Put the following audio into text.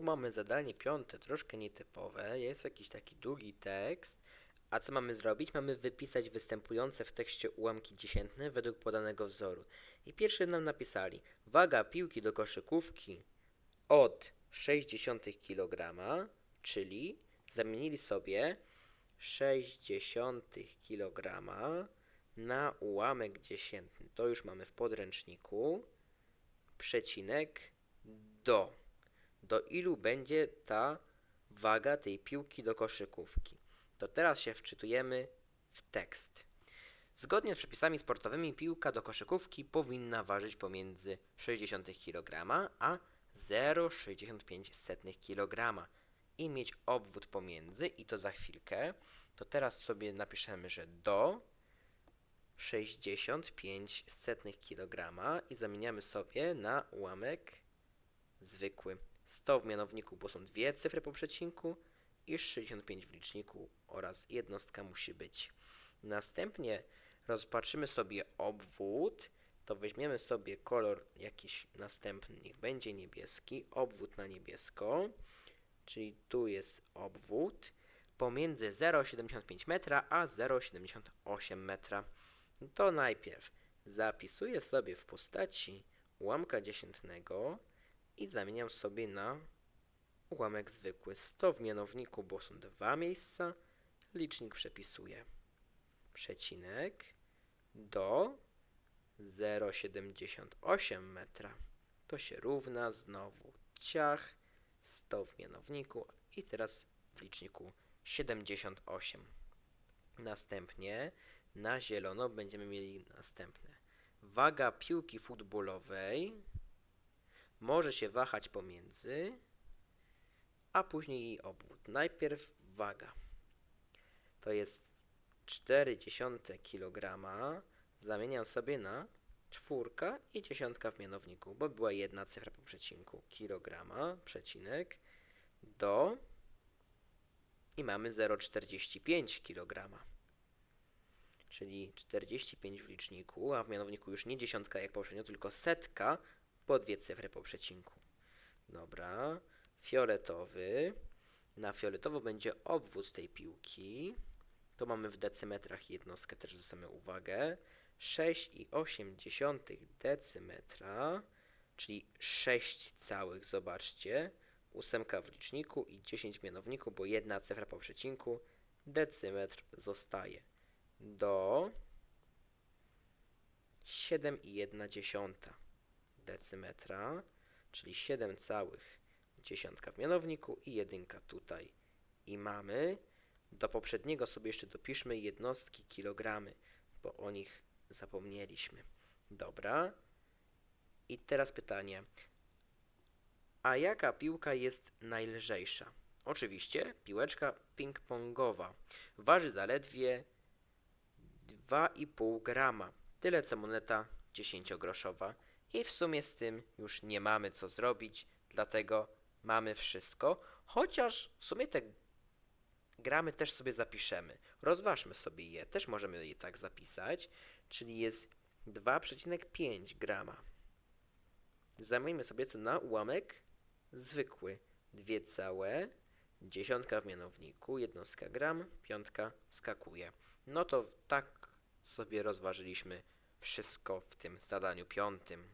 mamy zadanie piąte, troszkę nietypowe. Jest jakiś taki długi tekst. A co mamy zrobić? Mamy wypisać występujące w tekście ułamki dziesiętne według podanego wzoru. I pierwszy nam napisali: waga piłki do koszykówki od 0,6 kg, czyli zamienili sobie 0,6 kg na ułamek dziesiętny. To już mamy w podręczniku. Przecinek do. Do ilu będzie ta waga tej piłki do koszykówki? To teraz się wczytujemy w tekst. Zgodnie z przepisami sportowymi piłka do koszykówki powinna ważyć pomiędzy 60 kg a 0,65 kg i mieć obwód pomiędzy i to za chwilkę. To teraz sobie napiszemy, że do 65 kg i zamieniamy sobie na ułamek zwykły. 100 w mianowniku, bo są dwie cyfry po przecinku i 65 w liczniku oraz jednostka musi być. Następnie rozpatrzymy sobie obwód, to weźmiemy sobie kolor jakiś następny, niech będzie niebieski, obwód na niebiesko, czyli tu jest obwód. Pomiędzy 0,75 metra a 0,78 metra. To najpierw zapisuję sobie w postaci ułamka dziesiętnego i zamieniam sobie na ułamek zwykły. 100 w mianowniku, bo są dwa miejsca. Licznik przepisuję. Przecinek do 0,78 metra. To się równa znowu ciach 100 w mianowniku i teraz w liczniku 78. Następnie na zielono będziemy mieli następne. Waga piłki futbolowej może się wahać pomiędzy, a później jej obwód. Najpierw waga. To jest 0,4 kg. Zamieniam sobie na czwórka i dziesiątka w mianowniku, bo była jedna cyfra po przecinku. Kilograma, przecinek, do i mamy 0,45 kg. Czyli 45 w liczniku, a w mianowniku już nie dziesiątka jak poprzednio, tylko setka po dwie cyfry po przecinku. Dobra, fioletowy. Na fioletowo będzie obwód tej piłki. To mamy w decymetrach jednostkę, też zwracamy uwagę. 6,8 decymetra, czyli 6 całych, zobaczcie. Ósemka w liczniku i 10 w mianowniku, bo jedna cyfra po przecinku. Decymetr zostaje do 7,1 decymetra, czyli 7 całych dziesiątka w mianowniku i jedynka tutaj. I mamy, do poprzedniego sobie jeszcze dopiszmy jednostki kilogramy, bo o nich zapomnieliśmy. Dobra. I teraz pytanie. A jaka piłka jest najlżejsza? Oczywiście piłeczka ping-pongowa. Waży zaledwie 2,5 grama. Tyle co moneta 10-groszowa. I w sumie z tym już nie mamy co zrobić, dlatego mamy wszystko. Chociaż w sumie te gramy też sobie zapiszemy. Rozważmy sobie je, też możemy je tak zapisać, czyli jest 2,5 grama. Zamieńmy sobie to na ułamek zwykły. Dwie całe, dziesiątka w mianowniku, jednostka gram, piątka skakuje. No to tak sobie rozważyliśmy wszystko w tym zadaniu piątym.